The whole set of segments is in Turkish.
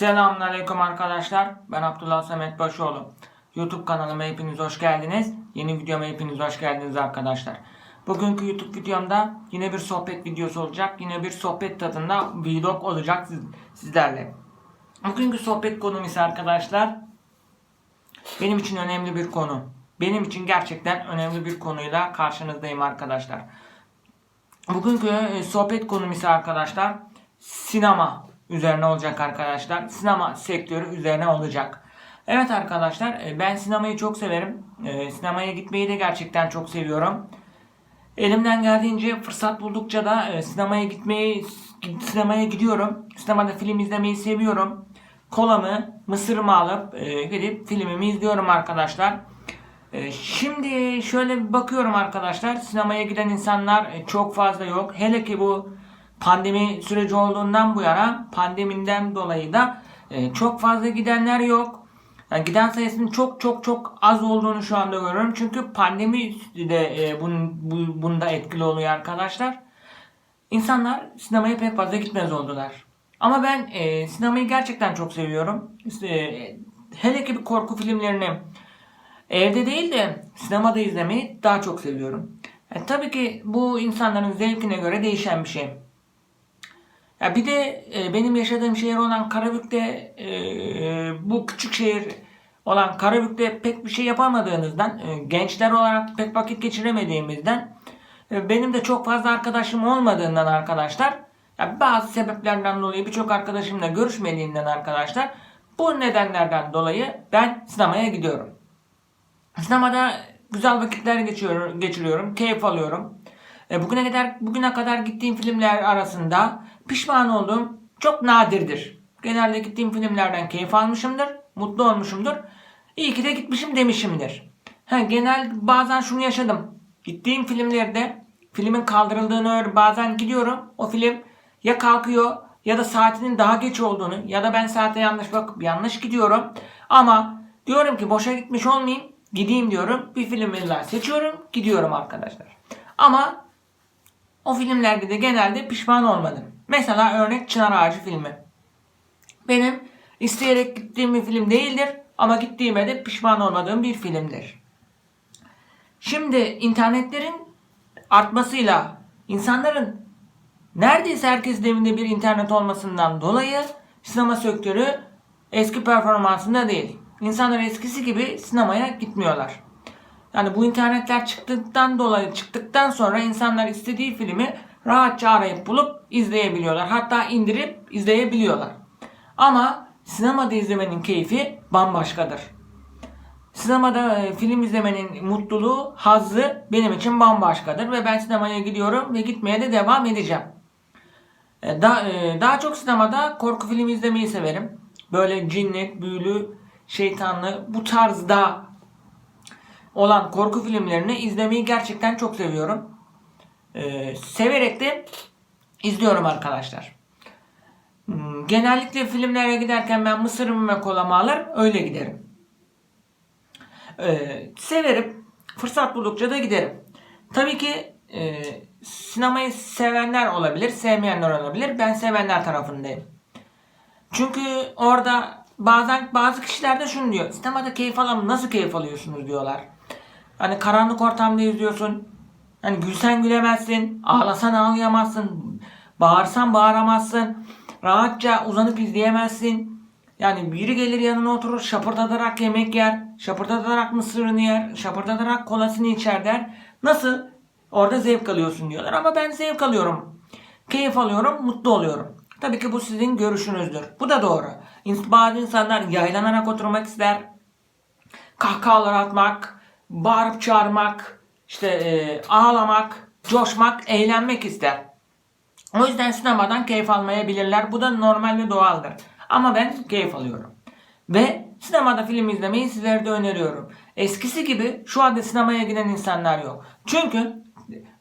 Selamünaleyküm arkadaşlar. Ben Abdullah Samet Başoğlu. YouTube kanalıma hepiniz hoş geldiniz. Yeni videoma hepiniz hoş geldiniz arkadaşlar. Bugünkü YouTube videomda yine bir sohbet videosu olacak. Yine bir sohbet tadında vlog olacak siz- sizlerle. Bugünkü sohbet konum ise arkadaşlar benim için önemli bir konu. Benim için gerçekten önemli bir konuyla karşınızdayım arkadaşlar. Bugünkü e, sohbet konum ise arkadaşlar sinema üzerine olacak arkadaşlar. Sinema sektörü üzerine olacak. Evet arkadaşlar e, ben sinemayı çok severim. E, Sinemaya gitmeyi de gerçekten çok seviyorum. Elimden geldiğince fırsat buldukça da e, sinemaya gitmeyi sinemaya gidiyorum. Sinemada film izlemeyi seviyorum. Kolamı, mısırımı alıp gidip filmimi izliyorum arkadaşlar. Şimdi şöyle bir bakıyorum arkadaşlar. Sinemaya giden insanlar çok fazla yok. Hele ki bu pandemi süreci olduğundan bu yana pandemiden dolayı da e, çok fazla gidenler yok. Yani giden sayısının çok çok çok az olduğunu şu anda görüyorum. Çünkü pandemi de e, bunun, bu, bunda etkili oluyor arkadaşlar. İnsanlar sinemaya pek fazla gitmez oldular. Ama ben e, sinemayı gerçekten çok seviyorum. E, hele ki bir korku filmlerini evde değil de sinemada izlemeyi daha çok seviyorum. E, tabii ki bu insanların zevkine göre değişen bir şey. Ya bir de e, benim yaşadığım şehir olan Karabük'te e, bu küçük şehir olan Karabük'te pek bir şey yapamadığınızdan e, gençler olarak pek vakit geçiremediğimizden e, benim de çok fazla arkadaşım olmadığından arkadaşlar ya bazı sebeplerden dolayı birçok arkadaşımla görüşmediğimden arkadaşlar bu nedenlerden dolayı ben sinemaya gidiyorum. Sinemada güzel vakitler geçiyorum, geçiriyorum, keyif alıyorum. E, bugüne kadar bugüne kadar gittiğim filmler arasında pişman olduğum çok nadirdir. Genelde gittiğim filmlerden keyif almışımdır, mutlu olmuşumdur. İyi ki de gitmişim demişimdir. Ha, genel bazen şunu yaşadım. Gittiğim filmlerde filmin kaldırıldığını bazen gidiyorum. O film ya kalkıyor ya da saatinin daha geç olduğunu ya da ben saate yanlış bakıp yanlış gidiyorum. Ama diyorum ki boşa gitmiş olmayayım. Gideyim diyorum. Bir film illa seçiyorum. Gidiyorum arkadaşlar. Ama o filmlerde de genelde pişman olmadım. Mesela örnek Çınar Ağacı filmi. Benim isteyerek gittiğim bir film değildir ama gittiğime de pişman olmadığım bir filmdir. Şimdi internetlerin artmasıyla insanların neredeyse herkesin evinde bir internet olmasından dolayı sinema sektörü eski performansında değil. İnsanlar eskisi gibi sinemaya gitmiyorlar. Yani bu internetler çıktıktan dolayı çıktıktan sonra insanlar istediği filmi rahatça arayıp bulup izleyebiliyorlar. Hatta indirip izleyebiliyorlar. Ama sinemada izlemenin keyfi bambaşkadır. Sinemada e, film izlemenin mutluluğu, hazzı benim için bambaşkadır ve ben sinemaya gidiyorum ve gitmeye de devam edeceğim. E, e, daha çok sinemada korku filmi izlemeyi severim. Böyle cinnet, büyülü, şeytanlı bu tarzda olan korku filmlerini izlemeyi gerçekten çok seviyorum. E, severek de izliyorum arkadaşlar. Hmm, Genellikle filmlere giderken ben mısırımı ve kolamı alır öyle giderim. Ee, severim. Fırsat buldukça da giderim. Tabii ki e, sinemayı sevenler olabilir, sevmeyenler olabilir. Ben sevenler tarafındayım. Çünkü orada bazen bazı kişiler de şunu diyor. Sinemada keyif alamam. Nasıl keyif alıyorsunuz diyorlar. Hani karanlık ortamda izliyorsun. Hani gülsen gülemezsin. Ağlasan ağlayamazsın. Bağırsan bağıramazsın. Rahatça uzanıp izleyemezsin. Yani biri gelir yanına oturur şapırdatarak yemek yer. Şapırdatarak mısırını yer. Şapırdatarak kolasını içer der. Nasıl? Orada zevk alıyorsun diyorlar. Ama ben zevk alıyorum. Keyif alıyorum. Mutlu oluyorum. Tabii ki bu sizin görüşünüzdür. Bu da doğru. Bazı insanlar yaylanarak oturmak ister kahkahalar atmak, bağırıp çağırmak, işte e, ağlamak, coşmak, eğlenmek ister. O yüzden sinemadan keyif almayabilirler. Bu da normal ve doğaldır. Ama ben keyif alıyorum. Ve sinemada film izlemeyi sizlere de öneriyorum. Eskisi gibi şu anda sinemaya giden insanlar yok. Çünkü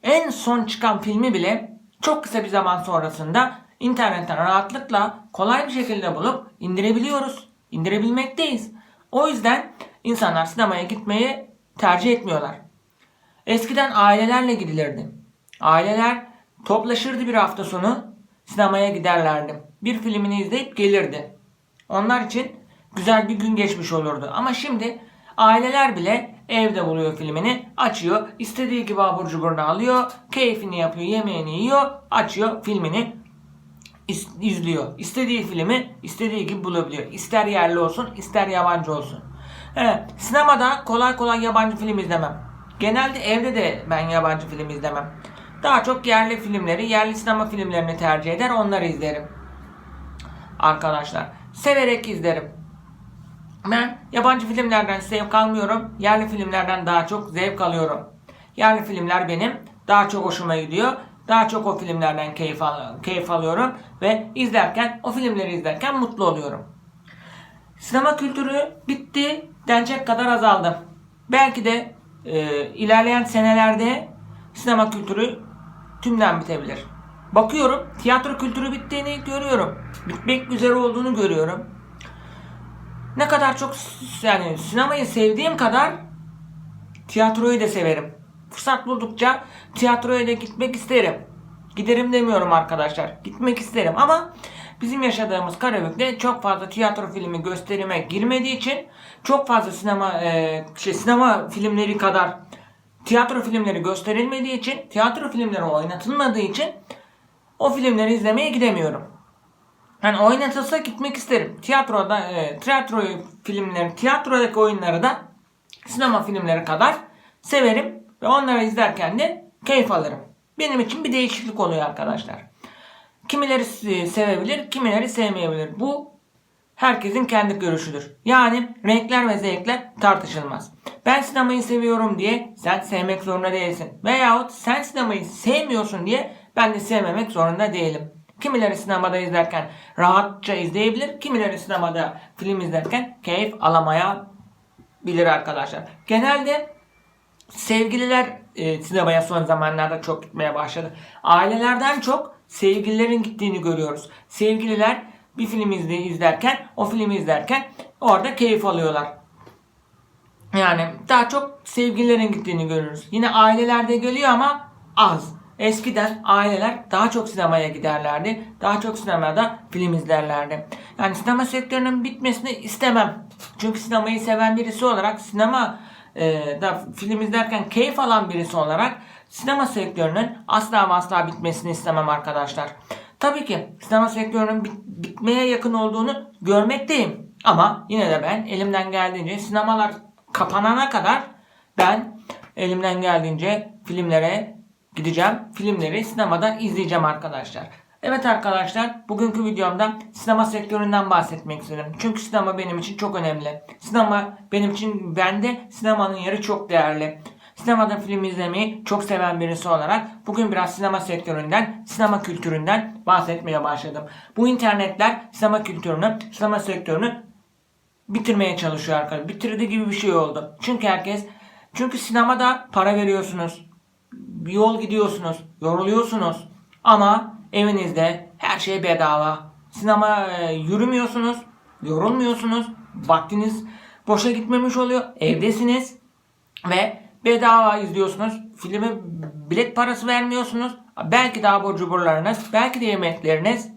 en son çıkan filmi bile çok kısa bir zaman sonrasında internetten rahatlıkla kolay bir şekilde bulup indirebiliyoruz. İndirebilmekteyiz. O yüzden insanlar sinemaya gitmeyi tercih etmiyorlar. Eskiden ailelerle gidilirdi. Aileler toplaşırdı bir hafta sonu sinemaya giderlerdi. Bir filmini izleyip gelirdi. Onlar için güzel bir gün geçmiş olurdu. Ama şimdi aileler bile evde buluyor filmini, açıyor, istediği gibi abur cuburunu alıyor, keyfini yapıyor, yemeğini yiyor, açıyor filmini izliyor. İstediği filmi istediği gibi bulabiliyor. İster yerli olsun, ister yabancı olsun. Evet, sinemada kolay kolay yabancı film izlemem. Genelde evde de ben yabancı film izlemem. Daha çok yerli filmleri, yerli sinema filmlerini tercih eder, onları izlerim. Arkadaşlar, severek izlerim. Ben yabancı filmlerden zevk almıyorum. Yerli filmlerden daha çok zevk alıyorum. Yerli filmler benim daha çok hoşuma gidiyor. Daha çok o filmlerden keyif, al- keyif alıyorum. Ve izlerken, o filmleri izlerken mutlu oluyorum. Sinema kültürü bitti denecek kadar azaldı. Belki de e, ilerleyen senelerde sinema kültürü tümden bitebilir. Bakıyorum tiyatro kültürü bittiğini görüyorum. Bitmek üzere olduğunu görüyorum. Ne kadar çok yani sinemayı sevdiğim kadar tiyatroyu da severim. Fırsat buldukça tiyatroya da gitmek isterim. Giderim demiyorum arkadaşlar. Gitmek isterim ama bizim yaşadığımız Karabük'te çok fazla tiyatro filmi gösterime girmediği için çok fazla sinema e, şey, sinema filmleri kadar tiyatro filmleri gösterilmediği için tiyatro filmleri oynatılmadığı için o filmleri izlemeye gidemiyorum. Yani oynatılsa gitmek isterim. Tiyatroda, e, tiyatro filmleri, tiyatrodaki oyunları da sinema filmleri kadar severim ve onları izlerken de keyif alırım. Benim için bir değişiklik oluyor arkadaşlar. Kimileri se- sevebilir, kimileri sevmeyebilir. Bu herkesin kendi görüşüdür. Yani renkler ve zevkler tartışılmaz. Ben sinemayı seviyorum diye sen sevmek zorunda değilsin. Veyahut sen sinemayı sevmiyorsun diye ben de sevmemek zorunda değilim. Kimileri sinemada izlerken rahatça izleyebilir, kimileri sinemada film izlerken keyif alamayabilir arkadaşlar. Genelde sevgililer e, sinemaya son zamanlarda çok gitmeye başladı. Ailelerden çok sevgililerin gittiğini görüyoruz. Sevgililer bir film izle, izlerken, o filmi izlerken orada keyif alıyorlar. Yani daha çok sevgililerin gittiğini görüyoruz. Yine ailelerde geliyor ama az. Eskiden aileler daha çok sinemaya giderlerdi. Daha çok sinemada film izlerlerdi. Yani sinema sektörünün bitmesini istemem. Çünkü sinemayı seven birisi olarak sinema e, da film izlerken keyif alan birisi olarak sinema sektörünün asla ve asla bitmesini istemem arkadaşlar. Tabii ki sinema sektörünün bit- bitmeye yakın olduğunu görmekteyim. Ama yine de ben elimden geldiğince sinemalar kapanana kadar ben elimden geldiğince filmlere gideceğim. Filmleri sinemada izleyeceğim arkadaşlar. Evet arkadaşlar bugünkü videomda sinema sektöründen bahsetmek istedim. Çünkü sinema benim için çok önemli. Sinema benim için bende sinemanın yeri çok değerli. Sinemada film izlemeyi çok seven birisi olarak bugün biraz sinema sektöründen, sinema kültüründen bahsetmeye başladım. Bu internetler sinema kültürünü, sinema sektörünü bitirmeye çalışıyor arkadaşlar. Bitirdi gibi bir şey oldu. Çünkü herkes çünkü sinemada para veriyorsunuz. Bir yol gidiyorsunuz. Yoruluyorsunuz. Ama evinizde her şey bedava. Sinema e, yürümüyorsunuz. Yorulmuyorsunuz. Vaktiniz boşa gitmemiş oluyor. Evdesiniz. Ve bedava izliyorsunuz. Filme bilet parası vermiyorsunuz. Belki de abur cuburlarınız, belki de yemekleriniz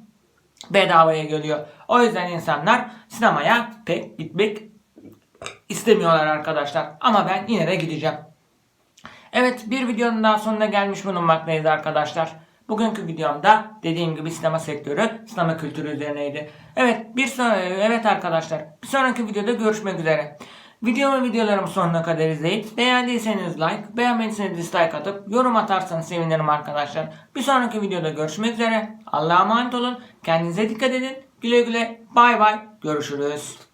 bedavaya geliyor. O yüzden insanlar sinemaya pek gitmek istemiyorlar arkadaşlar. Ama ben yine de gideceğim. Evet bir videonun daha sonuna gelmiş bulunmaktayız arkadaşlar. Bugünkü videomda dediğim gibi sinema sektörü, sinema kültürü üzerineydi. Evet bir sonra, evet arkadaşlar bir sonraki videoda görüşmek üzere. Videomu videolarımı sonuna kadar izleyip beğendiyseniz like, beğenmediyseniz dislike atıp yorum atarsanız sevinirim arkadaşlar. Bir sonraki videoda görüşmek üzere. Allah'a emanet olun. Kendinize dikkat edin. Güle güle. Bay bay. Görüşürüz.